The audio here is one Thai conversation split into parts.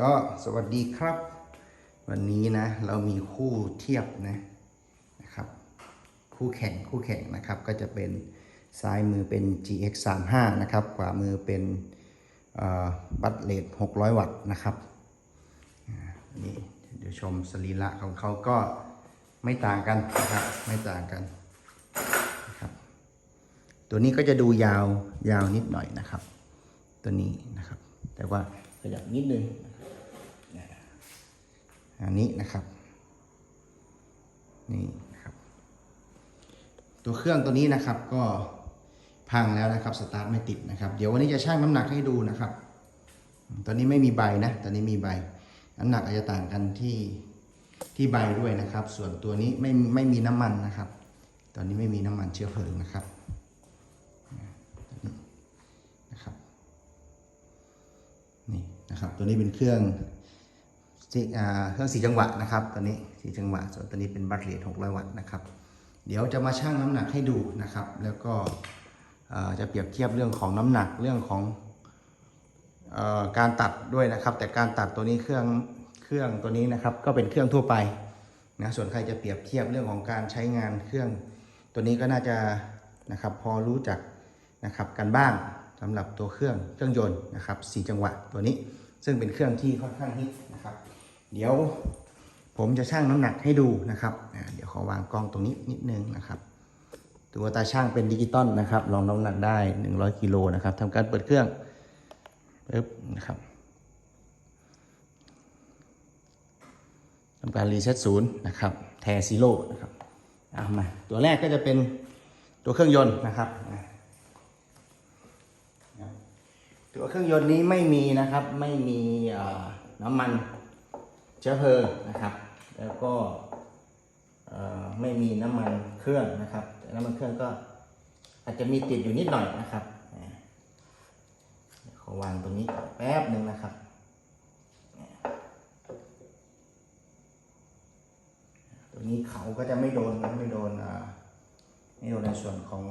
ก็สวัสดีครับ วันนี้นะเรามีคู่เทียบนะนะครับ คู่แข่งคู่แข่งนะครับก็จะเป็นซ้ายมือเป็น GX 3 5นะครับขวามือเป็นบัตเลด600 วัตต์นะครับนี่เดี๋ยวชมสรีระของเขาก็ไม่ต่างกันนะครับไม่ต่างกันนะครับตัวนี้ก็จะดูยาวยาวนิดหน่อยนะครับ ตัวนี้นะครับ แต่ว่าขยับนิดนึง อันนี้นะครับนี่นะครับ ตัวเครื่องตัวนี้นะครับก็พังแล้วนะครับสตาร์ทไม่ติดนะครับ เดี๋ยววันนี้จะชั่งน้ำหนักให้ดูนะครับ ตอนนี้ไม่มีใบนะตอนนี้มีใบ น้ำหนักอาจจะต่างกันที่ที่ใบด้วยนะครับ ส่วนตัวนี้ไม่ไม่มีน้ำมันนะครับ ตอนนี้ไม่มีน้ำมันเชื้อเพลิงนะครับนะครับ นี่นะครับ ตัวนี้เป็นเครื่อง เครื่องสีจังหวะนะครับตัวนี้สีจังหวะส่วนตัวนี้เป็นบัตรเหรียญ600 วัตต์นะครับ เดี๋ยวจะมาชั่งน้ำหนักให้ดูนะครับ แล้วก็จะเปรียบเทียบเรื่องของน้ำหนักเรื่องของอการตัดด้วยนะครับ แต่การตัดตัวนี้เครื่องเครื่องตัวนี้นะครับ ก็เป็นเครื่องทั่วไปนะส่วนใครจะเปรียบเทียบเรื่องของการใช้งานเครื่อง ตัวนี้ก็น่าจะนะครับพอรู้จักนะครับกันบ้างสำหรับตัวเครื่องเครื่องยนต์นะครับสี่จังหวะตัวนี้ ซึ่งเป็นเครื่องที่ค่อนข้างฮิตนะครับ เดี๋ยวผมจะชั่งน้ำหนักให้ดูนะครับเดี๋ยวขอวางกล้องตรงนี้นิดนึงนะครับ ตัวตาช่างเป็นดิจิตอลนะครับรองน้ำหนักได้ 100กิโลนะครับทำการเปิดเครื่องปึ๊บนะครับทำการรีเซ็ตศูนย์นะครับแทซีโร่นะครับเอามาตัวแรกก็จะเป็นตัวเครื่องยนต์นะครับตัวเครื่องยนต์นี้ไม่มีนะครับไม่มีน้ำมัน เชื้อเพลิงนะครับ แล้วก็ไม่มีน้ำมันเครื่องนะครับน้ำมันเครื่องก็อาจจะมีติดอยู่นิดหน่อยนะครับขอวางตรงนี้แป๊บหนึ่งนะครับตัวนี้เขาก็จะไม่โดนไม่โดนไม่โดนในส่วนของ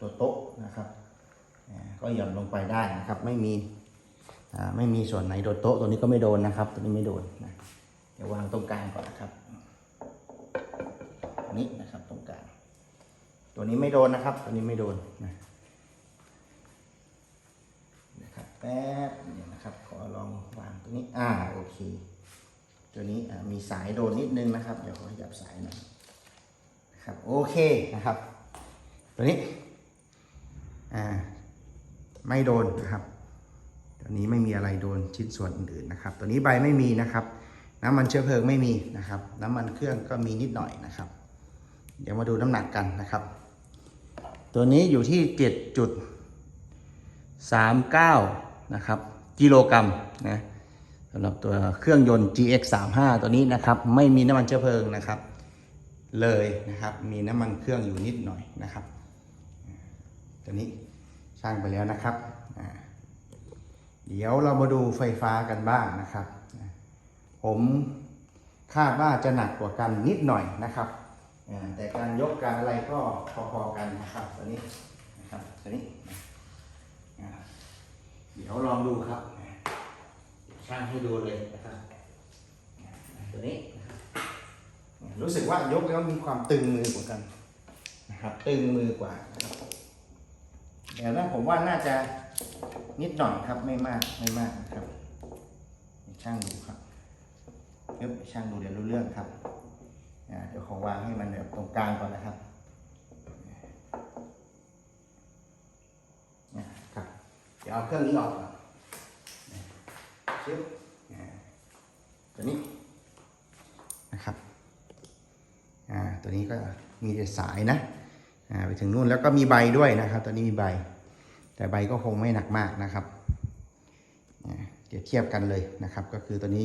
ตัวโต๊ะนะครับ ก็หย่อนลงไปได้นะครับ ไม่มีไม่มีส่วนไหนโดนโต๊ะตัวนี้ก็ไม่โดนนะครับ ตัวนี้ไม่โดน ดี๋ยววางตรงกลางก่อนนะครับนี้นะครับตรงกลาง ตัวนี้ไม่โดนนะครับ ตัวนี้ไม่โดนนะนะครับแป๊บเดี๋ยนะครับ ขอลองวางตัวนี้อ่าโอเค ตัวนี้มีสายโดนนิดนึงนะครับ เดี๋ยวขอขยับสายหน่อยนะครับโอเคนะครับ ตัวนี้อ่าไม่โดนนะครับ ตัวนี้ไม่มีอะไรโดนชิ้นส่วนอื่นนะครับ ตัวนี้ใบไม่มีนะครับ น้ำมันเชื้อเพลิงไม่มีนะครับ น้ำมันเครื่องก็มีนิดหน่อยนะครับ เดี๋ยวมาดูน้ำหนักกันนะครับ ตัวนี้อยู่ที่ 7.39 นะครับ กิโลกรัมนะสำหรับตัวเครื่องยนต์ GX 3 5ตัวนี้นะครับ ไม่มีน้ำมันเชื้อเพลิงนะครับ เลยนะครับ มีน้ำมันเครื่องอยู่นิดหน่อยนะครับ ตัวนี้ช่างไปแล้วนะครับ เดี๋ยวเรามาดูไฟฟ้ากันบ้างนะครับ ผมคาดว่าจะหนักกว่ากันนิดหน่อยนะครับ แต่การยกการอะไรก็พอๆกันนะครับตัวนี้นะครับตัวนี้ เดี๋ยวลองดูครับช่างให้ดูเลยนะครับตัวนี้ รู้สึกว่ายกแล้วมีความตึงมือกว่ากันนะครับตึงมือกว่านะครับเดี๋ยวนะผมว่าน่าจะนิดหน่อยครับไม่มากไม่มากนะครับช่างดูครับ เดี๋ยช่างดูเดี๋ยวรู้เรื่องครับอ่าเดี๋ยวขอวางให้มันแบบตรงกลางก่อนนะครับอ่าครับเดี๋ยวเอาเครื่องนี้ออกก่อนชึบอ่าตัวนี้นะครับอ่าตัวนี้ก็มีแต่สายนะอ่าไปถึงนู่นแล้วก็มีใบด้วยนะครับ ตัวนี้มีใบ แต่ใบก็คงไม่หนักมากนะครับ อ่าเดี๋ยวเทียบกันเลยนะครับ ก็คือตัวนี้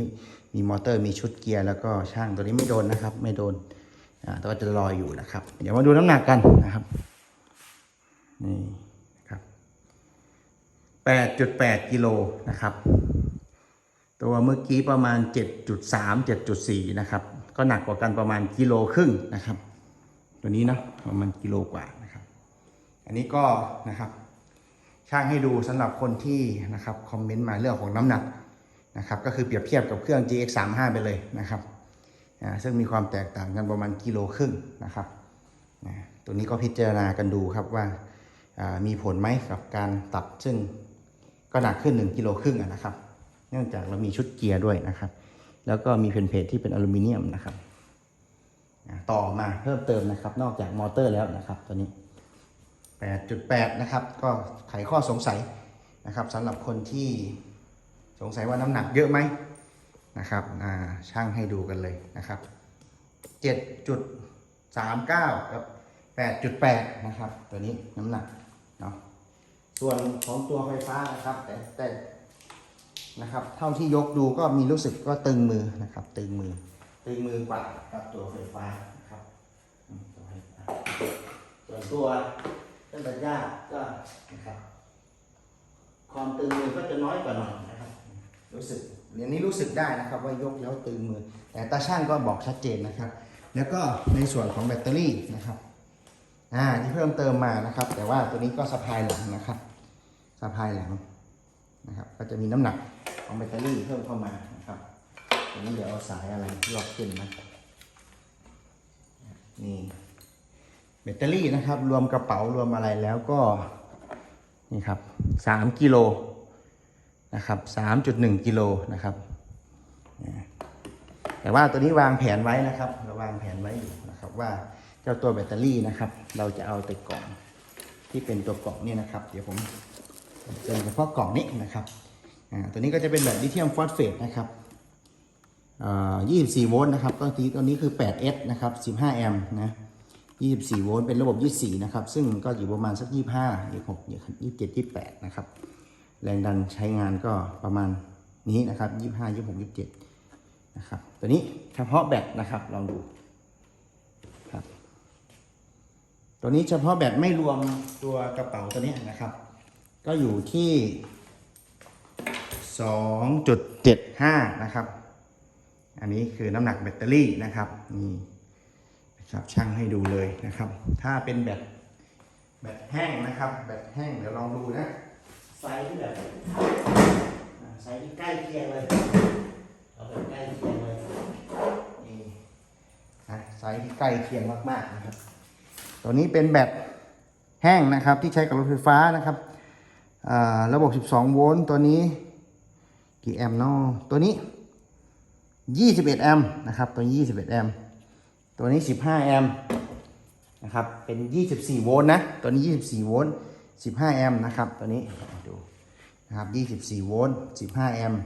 มีมอเตอร์มีชุดเกียร์แล้วก็ช่างตัวนี้ไม่โดนนะครับ ไม่โดนแต่ว่าจะลอยอยู่นะครับ เดี๋ยวมาดูน้ำหนักกันนะครับนี่ครับ8.8กิโลนะครับ ตัวเมื่อกี้ประมาณ7.3 7.4นะครับ ก็หนักกว่ากันประมาณกิโลครึ่งนะครับ ตัวนี้นะประมาณกิโลกว่านะครับ อันนี้ก็นะครับ ช่างให้ดูสำหรับคนที่นะครับคอมเมนต์มาเรื่องของน้ำหนักนะครับก็คือเปรียบเทียบกับเครื่อง GX 3 5ไปเลยนะครับอ่าซึ่งมีความแตกต่างกันประมาณกิโลครึ่งนะครับนะตัวนี้ก็พิจารณากันดูครับว่าอ่ามีผลไหมกับการตัดซึ่งก็หนักขึ้น1กิโลครึ่งนะครับ เนื่องจากเรามีชุดเกียร์ด้วยนะครับ แล้วก็มีเพนเพจที่เป็นอลูมิเนียมนะครับต่อมาเพิ่มเติมนะครับ นอกจากมอเตอร์แล้วนะครับตัวนี้ 8.8 นะครับ ก็ไขข้อสงสัยนะครับสำหรับคนที่สงสัยว่าน้ำหนักเยอะไหมนะครับช่างให้ดูกันเลยนะครับ 7.39 กับ 8.8 นะครับ ตัวนี้น้ำหนักเนาะส่วนของตัวไฟฟ้านะครับ แต่แต่นะครับ เท่าที่ยกดูก็มีรู้สึกก็ตึงมือนะครับ ตึงมือ ตึงมือกว่ากับตัวไฟฟ้านะครับตัวไฟฟ้าส่วนตัว ต้นตะกร้าก็นะครับ ความตึงมือก็จะน้อยกว่าหน่อยนะครับรู้สึกเรียนนี้รู้สึกได้นะครับว่ายกแล้วตึงมือ แต่ตาช่างก็บอกชัดเจนนะครับ แล้วก็ในส่วนของแบตเตอรี่นะครับอ่าที่เพิ่มเติมมานะครับ แต่ว่าตัวนี้ก็สะพายหลังนะครับสะพายหลังนะครับ ก็จะมีน้ำหนักของแบตเตอรี่เพิ่มเข้ามานะครับตรงนี้เดี๋ยวเอาสายอะไรลอกขึ้นนะนี่ ตเตอรี่นะครับ รวมกระเป๋ารวมอะไรแล้วก็นี่ครับสามกิโลนะครับสามจุดหนึ่งกิโลนะครับ แต่ว่าตัวนี้วางแผนไว้นะครับเราวางแผนไว้อยู่นะครับว่าเจ้าตัวแบตเตอรี่นะครับ เราจะเอาแต่กล่องที่เป็นตัวกล่องนี่นะครับ เดี๋ยวผมจะเฉพาะกล่องนี้นะครับตัวนี้ก็จะเป็นแบบลิเธียมฟอสเฟตนะครับอ่า24 โวลต์นะครับตัวนี้ตัวนี้คือ 8S นะครับ 15 แอมป์นะ 24 โวลต์เป็นระบบ 24 นะครับ ซึ่งก็อยู่ประมาณสัก 25 26 27 28 นะครับ แรงดันใช้งานก็ประมาณนี้นะครับ 25 26 27 นะครับ ตัวนี้เฉพาะแบตนะครับ ลองดูครับ ตัวนี้เฉพาะแบตไม่รวมตัวกระเป๋าตัวนี้นะครับ ก็อยู่ที่ 2.75 นะครับ อันนี้คือน้ำหนักแบตเตอรี่นะครับ นี่ ครับช่างให้ดูเลยนะครับ ถ้าเป็นแบตแบตแห้งนะครับ แบตแห้งเดี๋ยวลองดูนะไซส์ที่แบบไซส์ที่ใกล้เคียงเลยเอาแบบใกล้เคียงเลยนี่นะไซส์ที่ใกล้เคียงมากๆนะครับ ตัวนี้เป็นแบตแห้งนะครับที่ใช้กับรถไฟฟ้านะครับระบบ 12 โวลต์ตัวนี้กี่แอมป์เนาะตัวนี้ 21 แอมป์นะครับ ตัว 21 แอมป์ ตัวนี้ 15 แอมป์นะครับ เป็น 24 โวลต์นะ ตัวนี้ 24 โวลต์ 15 แอมป์นะครับ ตัวนี้ดูนะครับ 24 โวลต์ 15 แอมป์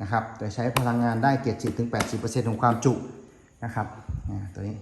นะครับโดยใช้พลังงานได้ 70-80%ของความจุนะครับอ่ตัวนี้